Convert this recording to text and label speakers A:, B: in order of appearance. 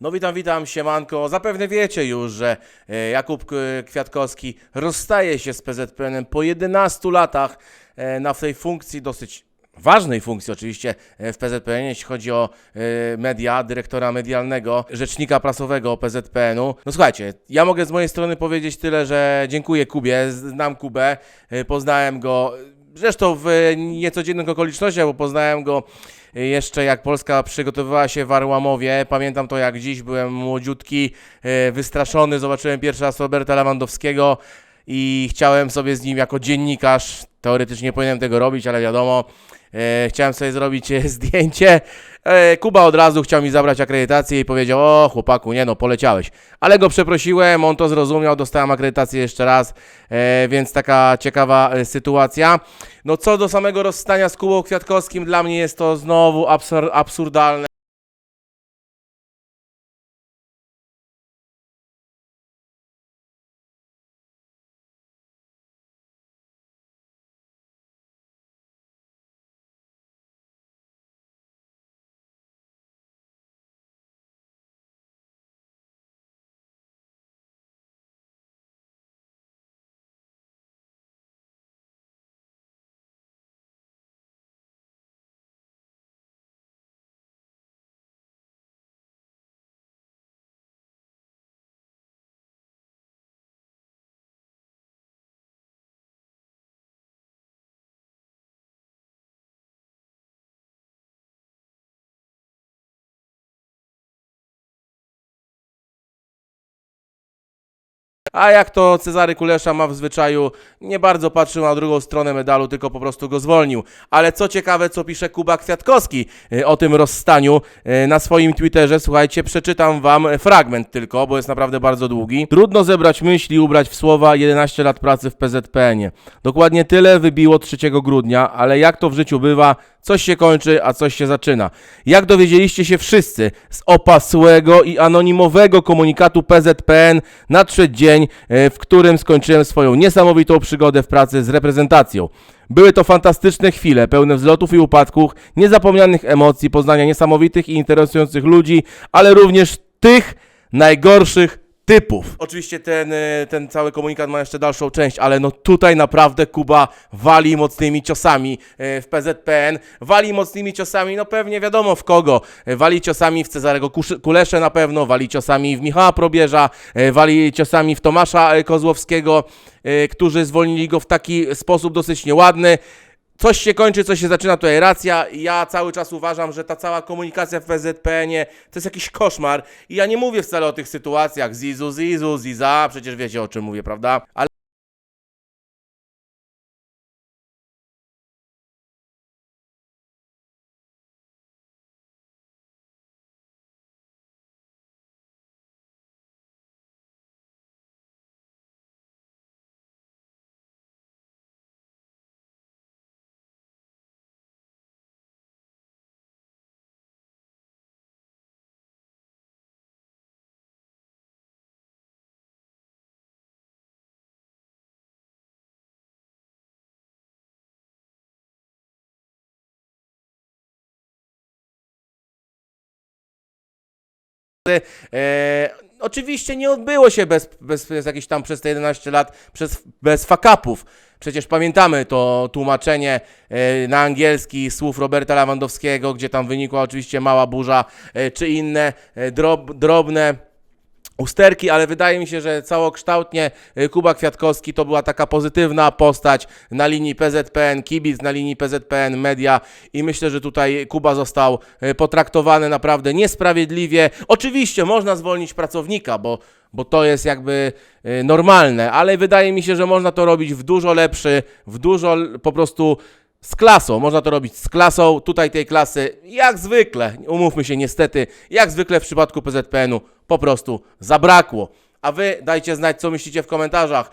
A: No witam, witam, siemanko. Zapewne wiecie już, że e, Jakub e, Kwiatkowski rozstaje się z PZPN-em po 11 latach e, na tej funkcji, dosyć ważnej funkcji oczywiście w PZPN, jeśli chodzi o media, dyrektora medialnego, rzecznika prasowego PZPN-u. No słuchajcie, ja mogę z mojej strony powiedzieć tyle, że dziękuję Kubie, znam Kubę, poznałem go Zresztą w niecodziennych okolicznościach, bo poznałem go jeszcze jak Polska przygotowywała się w Arłamowie. Pamiętam to jak dziś, byłem młodziutki, e, wystraszony. Zobaczyłem pierwszy raz Roberta Lewandowskiego i chciałem sobie z nim jako dziennikarz, teoretycznie nie powinienem tego robić, ale wiadomo, e, chciałem sobie zrobić e, zdjęcie. E, Kuba od razu chciał mi zabrać akredytację i powiedział, o chłopaku, nie no, poleciałeś. Ale go przeprosiłem, on to zrozumiał, dostałem akredytację jeszcze raz, e, więc taka ciekawa e, sytuacja. No co do samego rozstania z Kubą Kwiatkowskim, dla mnie jest to znowu absur- absurdalne. A jak to Cezary Kulesza ma w zwyczaju, nie bardzo patrzył na drugą stronę medalu, tylko po prostu go zwolnił. Ale co ciekawe, co pisze Kuba Kwiatkowski y, o tym rozstaniu y, na swoim Twitterze, słuchajcie, przeczytam wam fragment tylko, bo jest naprawdę bardzo długi. Trudno zebrać myśli, ubrać w słowa 11 lat pracy w PZPN-ie. Dokładnie tyle wybiło 3 grudnia, ale jak to w życiu bywa, coś się kończy, a coś się zaczyna. Jak dowiedzieliście się wszyscy z opasłego i anonimowego komunikatu PZPN nadszedł dzień, e, w którym skończyłem swoją niesamowitą przygodę w pracy z reprezentacją. Były to fantastyczne chwile, pełne wzlotów i upadków, niezapomnianych emocji, poznania niesamowitych i interesujących ludzi, ale również tych najgorszych typów. Oczywiście ten, e, ten cały komunikat ma jeszcze dalszą część, ale no tutaj naprawdę Kuba wali mocnymi ciosami e, w PZPN, wali mocnymi ciosami, no pewnie wiadomo w kogo, E, wali ciosami w Cezarego Kuleszę na pewno, wali ciosami w Michała Probierza, wali ciosami w Tomasza Kozłowskiego, którzy zwolnili go w taki sposób dosyć nieładny. Coś się kończy, coś się zaczyna, jest racja. Ja cały czas uważam, że ta cała komunikacja w PZPN-ie to jest jakiś koszmar. I ja nie mówię wcale o tych sytuacjach Zizu, Zizu, Ziza, przecież wiecie o czym mówię, prawda? Ale E, oczywiście nie odbyło się bez, bez, bez jakichś tam przez te 11 lat, przez, bez fakapów. Przecież pamiętamy to tłumaczenie e, na angielski słów Roberta Lewandowskiego, gdzie tam wynikła oczywiście mała burza, e, czy inne e, drob, drobne usterki, ale wydaje mi się, że całokształtnie y, Kuba Kwiatkowski to była taka pozytywna postać na linii PZPN, kibic na linii PZPN, media i myślę, że tutaj Kuba został y, potraktowany naprawdę niesprawiedliwie. Oczywiście można zwolnić pracownika, bo, bo to jest jakby y, normalne, ale wydaje mi się, że można to robić w dużo lepszy, w dużo po prostu z klasą, można to robić z klasą. Tutaj tej klasy, jak zwykle, umówmy się niestety, jak zwykle w przypadku PZPN-u po prostu zabrakło. A wy dajcie znać, co myślicie w komentarzach.